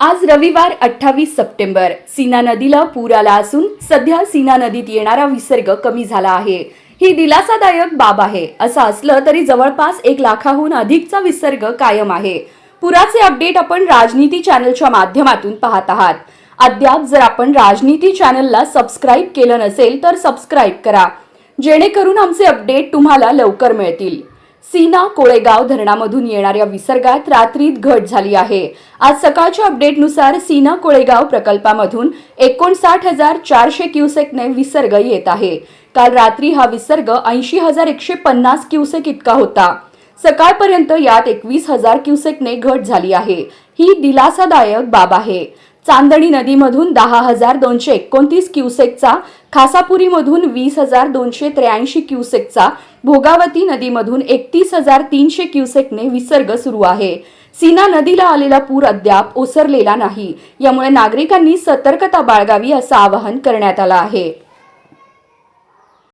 आज रविवार अठ्ठावीस सप्टेंबर. सीना नदीला पूर आला असून सध्या सीना नदीत येणारा विसर्ग कमी झाला आहे. ही दिलासादायक बाब आहे. असं असलं तरी जवळपास एक लाखाहून अधिकचा विसर्ग कायम आहे. पुराचे अपडेट आपण राजनीती चॅनलच्या माध्यमातून पाहत आहात. अद्याप जर आपण राजनीती चॅनलला सबस्क्राईब केलं नसेल तर सबस्क्राईब करा. जेणेकरून आमचे अपडेट तुम्हाला लवकर मिळतील. सीना कोळेगाव धरणामधून येणाऱ्या विसर्गात रात्रीत घट झाली आहे. आज सकाळच्या अपडेटनुसार सीना कोळेगाव प्रकल्पामधून एकोणसाठ हजार चारशे क्युसेकने विसर्ग येत आहे. काल रात्री हा विसर्ग ऐंशी हजार एकशे पन्नास क्युसेक इतका होता. सकाळपर्यंत यात एकवीस हजार क्युसेकने घट झाली आहे. ही दिलासादायक बाब आहे. चांदणी नदीमधून दहा हजार दोनशे एकोणतीस क्युसेकचा खासापुरीमधून वीस हजार दोनशे त्र्याऐंशी क्युसेकचा भोगावती नदीमधून एकतीस हजार तीनशे क्युसेकने विसर्ग सुरू आहे. सीना नदीला आलेला पूर अद्याप ओसरलेला नाही. यामुळे नागरिकांनी सतर्कता बाळगावी असं आवाहन करण्यात आलं आहे.